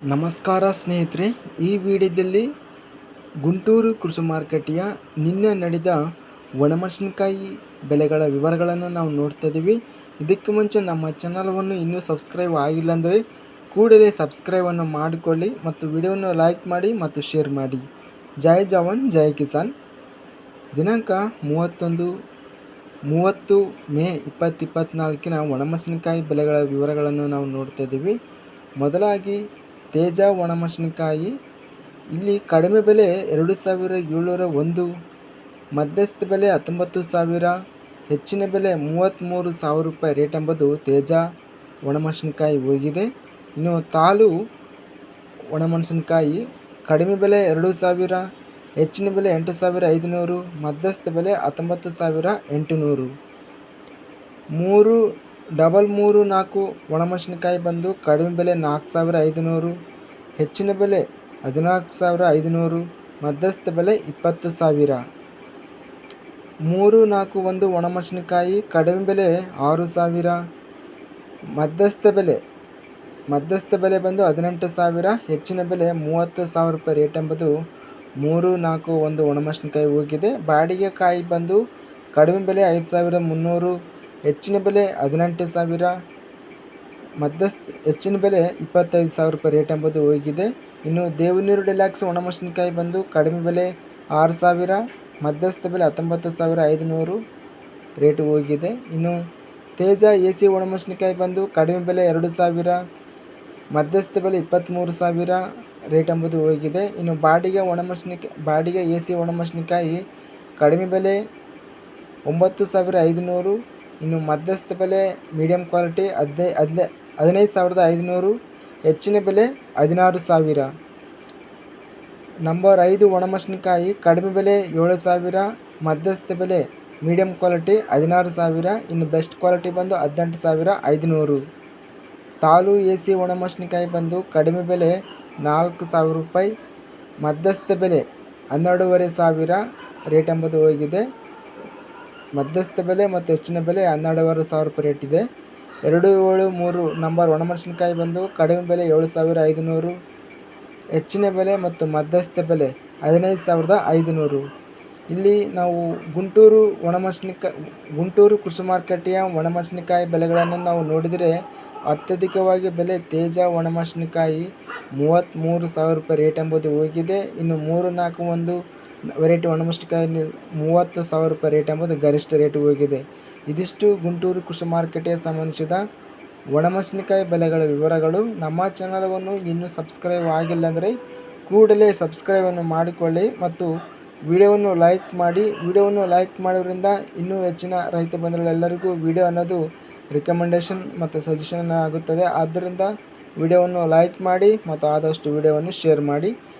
ನಮಸ್ಕಾರ ಸ್ನೇಹಿತರೆ, ಈ ವಿಡಿಯೋದಲ್ಲಿ ಗುಂಟೂರು ಕೃಷಿ ಮಾರುಕಟ್ಟೆಯ ನಿನ್ನೆ ನಡೆದ ಒಣಮೆಣಸಿನಕಾಯಿ ಬೆಲೆಗಳ ವಿವರಗಳನ್ನು ನಾವು ನೋಡ್ತಾ ಇದ್ದೀವಿ. ಇದಕ್ಕೆ ಮುಂಚೆ ನಮ್ಮ ಚಾನಲವನ್ನು ಇನ್ನೂ ಸಬ್ಸ್ಕ್ರೈಬ್ ಆಗಿಲ್ಲ ಅಂದರೆ ಕೂಡಲೇ ಸಬ್ಸ್ಕ್ರೈಬನ್ನು ಮಾಡಿಕೊಳ್ಳಿ ಮತ್ತು ವಿಡಿಯೋವನ್ನು ಲೈಕ್ ಮಾಡಿ ಮತ್ತು ಶೇರ್ ಮಾಡಿ. ಜೈ ಜವಾನ್, ಜೈ ಕಿಸಾನ್. ದಿನಾಂಕ ಮೂವತ್ತೊಂದು, ಮೂವತ್ತು ಮೇ ಇಪ್ಪತ್ತು ಇಪ್ಪತ್ತ್ನಾಲ್ಕಿನ ಒಣಮೆಣಸಿನಕಾಯಿ ಬೆಲೆಗಳ ವಿವರಗಳನ್ನು ನಾವು ನೋಡ್ತಾ ಇದ್ದೀವಿ. ಮೊದಲಾಗಿ ತೇಜ ಒಣಮೆಣಸಿನಕಾಯಿ. ಇಲ್ಲಿ ಕಡಿಮೆ ಬೆಲೆ ಎರಡು ಸಾವಿರ ಏಳ್ನೂರ ಒಂದು, ಮಧ್ಯಸ್ಥ ಬೆಲೆ ಹತ್ತೊಂಬತ್ತು ಸಾವಿರ, ಹೆಚ್ಚಿನ ಬೆಲೆ ಮೂವತ್ತ್ಮೂರು ಸಾವಿರ ರೂಪಾಯಿ ರೇಟ್ ಎಂಬುದು ತೇಜ ಒಣಮೆಣಸಿನಕಾಯಿ ಹೋಗಿದೆ. ಇನ್ನು ತಾಲು ಒಣಮೆಣಸಿನಕಾಯಿ ಕಡಿಮೆ ಬೆಲೆ ಎರಡು ಸಾವಿರ, ಹೆಚ್ಚಿನ ಬೆಲೆ ಎಂಟು ಸಾವಿರ ಐದುನೂರು, ಮಧ್ಯಸ್ಥ ಬೆಲೆ ಹತ್ತೊಂಬತ್ತು ಸಾವಿರ ಎಂಟುನೂರು. ಮೂರು ಡಬಲ್ ಮೂರು ನಾಲ್ಕು ಒಣಮೆಣಸಿನಕಾಯಿ ಬಂದು ಕಡಿಮೆ ಬೆಲೆ ನಾಲ್ಕು ಸಾವಿರ ಐದುನೂರು, ಹೆಚ್ಚಿನ ಬೆಲೆ ಹದಿನಾಲ್ಕು ಸಾವಿರ ಐದುನೂರು, ಮಧ್ಯಸ್ಥ ಬೆಲೆ ಇಪ್ಪತ್ತು ಸಾವಿರ. ಮೂರು ನಾಲ್ಕು ಒಂದು ಒಣಮೆಣಸಿನಕಾಯಿ ಕಡಿಮೆ ಬೆಲೆ ಆರು ಸಾವಿರ, ಮಧ್ಯಸ್ಥ ಬೆಲೆ ಮಧ್ಯಸ್ಥ ಬೆಲೆ ಬಂದು ಹದಿನೆಂಟು ಸಾವಿರ, ಹೆಚ್ಚಿನ ಬೆಲೆ ಮೂವತ್ತು ಸಾವಿರ ರೂಪಾಯಿ ರೇಟ್ ಎಂಬುದು ಮೂರು ನಾಲ್ಕು ಒಂದು ಒಣಮೆಣಸಿನಕಾಯಿ ಹೋಗಿದೆ. ಬಾಡಿಗೆ ಕಾಯಿ ಬಂದು ಕಡಿಮೆ ಬೆಲೆ ಐದು ಸಾವಿರದ ಮುನ್ನೂರು ಹೆಚ್ಚಿನ ಬೆಲೆ ಹದಿನೆಂಟು ಸಾವಿರ, ಮಧ್ಯಸ್ಥ ಹೆಚ್ಚಿನ ಬೆಲೆ ಇಪ್ಪತ್ತೈದು ಸಾವಿರ ರೂಪಾಯಿ ರೇಟ್ ಎಂಬುದು ಹೋಗಿದೆ. ಇನ್ನು ದೇವನೂರು ಡಿಲ್ಯಾಕ್ಸ್ ಒಣಮೆಣಸಿನಕಾಯಿ ಬಂದು ಕಡಿಮೆ ಬೆಲೆ ಆರು ಸಾವಿರ, ಮಧ್ಯಸ್ಥ ಬೆಲೆ ಹತ್ತೊಂಬತ್ತು ಸಾವಿರ ಐದುನೂರು ರೇಟ್ ಹೋಗಿದೆ. ಇನ್ನು ತೇಜ ಎ ಸಿ ಒಣಮೆಣಸಿನಕಾಯಿ ಬಂದು ಕಡಿಮೆ ಬೆಲೆ ಎರಡು ಸಾವಿರ, ಮಧ್ಯಸ್ಥ ಬೆಲೆ ಇಪ್ಪತ್ತ್ಮೂರು ಸಾವಿರ ರೇಟ್ ಎಂಬುದು ಹೋಗಿದೆ. ಇನ್ನು ಬಾಡಿಗೆ ಒಣಮೆಣಸಿನಕಾಯಿ, ಬಾಡಿಗೆ ಎ ಸಿ ಒಣಮೆಣಸಿನಕಾಯಿ ಕಡಿಮೆ ಬೆಲೆ ಒಂಬತ್ತು ಸಾವಿರ ಐದುನೂರು ಇನ್ನು ಮಧ್ಯಸ್ಥ ಬೆಲೆ ಮೀಡಿಯಂ ಕ್ವಾಲಿಟಿ ಹದಿನೈ ಹದಿನೈ ಹದಿನೈದು ಸಾವಿರದ ಐದುನೂರು, ಹೆಚ್ಚಿನ ಬೆಲೆ ಹದಿನಾರು ಸಾವಿರ. ನಂಬರ್ ಐದು ಒಣಮೆಣಸಿನಕಾಯಿ, ಕಡಿಮೆ ಬೆಲೆ ಏಳು ಸಾವಿರ, ಮಧ್ಯಸ್ಥ ಬೆಲೆ ಮೀಡಿಯಮ್ ಕ್ವಾಲಿಟಿ ಹದಿನಾರು ಸಾವಿರ, ಇನ್ನು ಬೆಸ್ಟ್ ಕ್ವಾಲಿಟಿ ಬಂದು ಹದಿನೆಂಟು ಸಾವಿರ ಐದುನೂರು. ತಾಲು ಎ ಸಿ ಒಣಮೆಣಸಿನಕಾಯಿ ಬಂದು ಕಡಿಮೆ ಬೆಲೆ ನಾಲ್ಕು ಸಾವಿರ ರೂಪಾಯಿ, ಮಧ್ಯಸ್ಥ ಬೆಲೆ ಹನ್ನೆರಡೂವರೆ ಸಾವಿರ ರೇಟ್ ಎಂಬುದು ಹೋಗಿದೆ. ಮಧ್ಯಸ್ಥ ಬೆಲೆ ಮತ್ತು ಹೆಚ್ಚಿನ ಬೆಲೆ ಹನ್ನೆರಡೂವರೆ ಸಾವಿರ ರೂಪಾಯಿ ರೇಟ್ ಇದೆ. ಎರಡು ಏಳು ಮೂರು ನಂಬರ್ ಒಣಮೆಣಸಿನಕಾಯಿ ಬಂದು ಕಡಿಮೆ ಬೆಲೆ ಏಳು ಸಾವಿರ ಐದುನೂರು, ಹೆಚ್ಚಿನ ಬೆಲೆ ಮತ್ತು ಮಧ್ಯಸ್ಥ ಬೆಲೆ ಹದಿನೈದು ಸಾವಿರದ ಐದುನೂರು. ಇಲ್ಲಿ ನಾವು ಗುಂಟೂರು ಒಣಮೆಣಸಿನಕಾಯಿ, ಗುಂಟೂರು ಕೃಷಿ ಮಾರುಕಟ್ಟೆಯ ಒಣಮೆಣಸಿನಕಾಯಿ ಬೆಲೆಗಳನ್ನು ನಾವು ನೋಡಿದರೆ ಅತ್ಯಧಿಕವಾಗಿ ಬೆಲೆ ತೇಜ ಒಣಮೆಣಸಿನಕಾಯಿ ಮೂವತ್ತ್ಮೂರು ಸಾವಿರ ರೂಪಾಯಿ ರೇಟ್ ಎಂಬುದು ಹೋಗಿದೆ. ಇನ್ನು ಮೂರು ನಾಲ್ಕು ಒಂದು ವೆರೈಟಿ ಒಣಮೆಣಸಿನಕಾಯಿ ಮೂವತ್ತು ಸಾವಿರ ರೂಪಾಯಿ ರೇಟ್ ಎಂಬುದು ಗರಿಷ್ಠ ರೇಟ್ ಹೋಗಿದೆ. ಇದಿಷ್ಟು ಗುಂಟೂರು ಕೃಷಿ ಮಾರುಕಟ್ಟೆಗೆ ಸಂಬಂಧಿಸಿದ ಒಣಮೆಣಸಿನಕಾಯಿ ಬೆಲೆಗಳ ವಿವರಗಳು. ನಮ್ಮ ಚಾನಲವನ್ನು ಇನ್ನೂ ಸಬ್ಸ್ಕ್ರೈಬ್ ಆಗಿಲ್ಲ ಅಂದರೆ ಕೂಡಲೇ ಸಬ್ಸ್ಕ್ರೈಬನ್ನು ಮಾಡಿಕೊಳ್ಳಿ ಮತ್ತು ವಿಡಿಯೋವನ್ನು ಲೈಕ್ ಮಾಡಿ. ವಿಡಿಯೋವನ್ನು ಲೈಕ್ ಮಾಡೋದ್ರಿಂದ ಇನ್ನೂ ಹೆಚ್ಚಿನ ರೈತ ಬಂಧುಗಳೆಲ್ಲರಿಗೂ ವಿಡಿಯೋ ಅನ್ನೋದು ರಿಕಮೆಂಡೇಷನ್ ಮತ್ತು ಸಜೆಷನ್ ಆಗುತ್ತದೆ. ಆದ್ದರಿಂದ ವಿಡಿಯೋವನ್ನು ಲೈಕ್ ಮಾಡಿ ಮತ್ತು ಆದಷ್ಟು ವಿಡಿಯೋವನ್ನು ಶೇರ್ ಮಾಡಿ.